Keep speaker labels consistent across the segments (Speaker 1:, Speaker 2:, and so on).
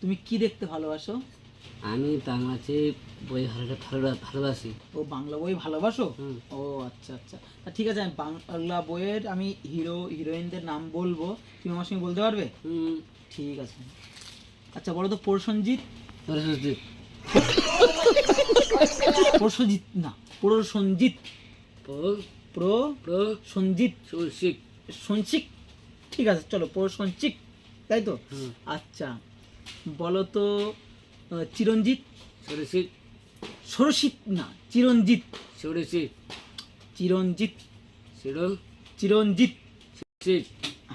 Speaker 1: তুমি কি দেখতে ভালোবাসো?
Speaker 2: আমি বাংলাতে বই ভালো ভালো ভালোবাসি।
Speaker 1: ও বাংলা বই ভালোবাসো। ও আচ্ছা আচ্ছা। ঠিক আছে আমি বাংলা বইয়ের আমি হিরো হিরোইনদের নাম বলব। তুমি আমার সঙ্গে বলতে পারবে?
Speaker 2: হুম।
Speaker 1: ঠিক আছে। আচ্ছা বলো তো প্রসঞ্জিৎ
Speaker 2: সরস্বতী
Speaker 1: প্রসঞ্জিৎ না প্রসঞ্জিৎ
Speaker 2: প্র
Speaker 1: প্রসঞ্জিৎ
Speaker 2: সৌশিক
Speaker 1: সঞ্চিক ঠিক আছে চলো প্রসঞ্চিক তাই তো? আচ্ছা বলো তো চিরঞ্জিত?
Speaker 2: সরস্বতী
Speaker 1: সরসিত না চিরঞ্জিত।
Speaker 2: সরস্বতী
Speaker 1: চিরঞ্জিত।
Speaker 2: শিরো।
Speaker 1: চিরঞ্জিত।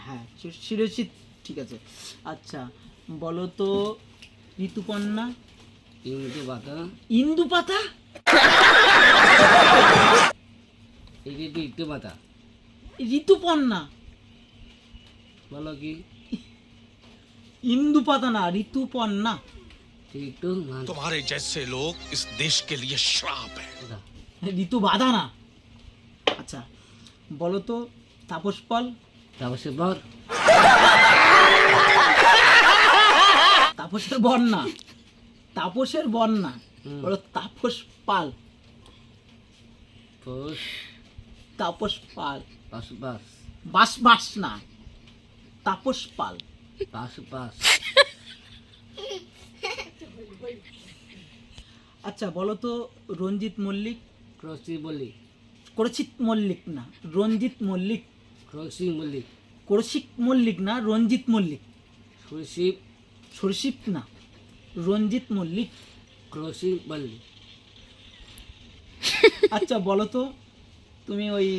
Speaker 1: হ্যাঁ চিরঞ্জিত ঠিক আছে। আচ্ছা বলো তো ঋতুপর্ণা
Speaker 2: ইংরেজি বাতা
Speaker 1: ইন্দু পাতা
Speaker 2: ইংরেজি ইটু বাতা
Speaker 1: ঋতুপর্ণা
Speaker 2: বলো কি?
Speaker 1: ইন্দুপাতা না
Speaker 3: ঋতুপন না তোমারে জেসে লোক ইস দেশ কে লিয়ে
Speaker 2: শ্রাপ
Speaker 1: ঋতু বাধা না আচ্ছা বলো তো তাপস পল
Speaker 2: তাপসের বর
Speaker 1: তাপসের বর না তাপসের বর
Speaker 2: না
Speaker 1: বলো তাপস পাল তাপস পাল
Speaker 2: বাস বাস
Speaker 1: বাস বাস না তাপস পাল আচ্ছা বলো তো রঞ্জিত মল্লিক?
Speaker 2: ক্রসি বলি
Speaker 1: করছিত মল্লিক না রঞ্জিত মল্লিক।
Speaker 2: ক্রসি বলি
Speaker 1: করশিক মল্লিক না রঞ্জিত মল্লিক?
Speaker 2: সুশি
Speaker 1: সরশিপ না রঞ্জিত মল্লিক।
Speaker 2: ক্রসি বলি
Speaker 1: আচ্ছা বলো তো তুমি ওই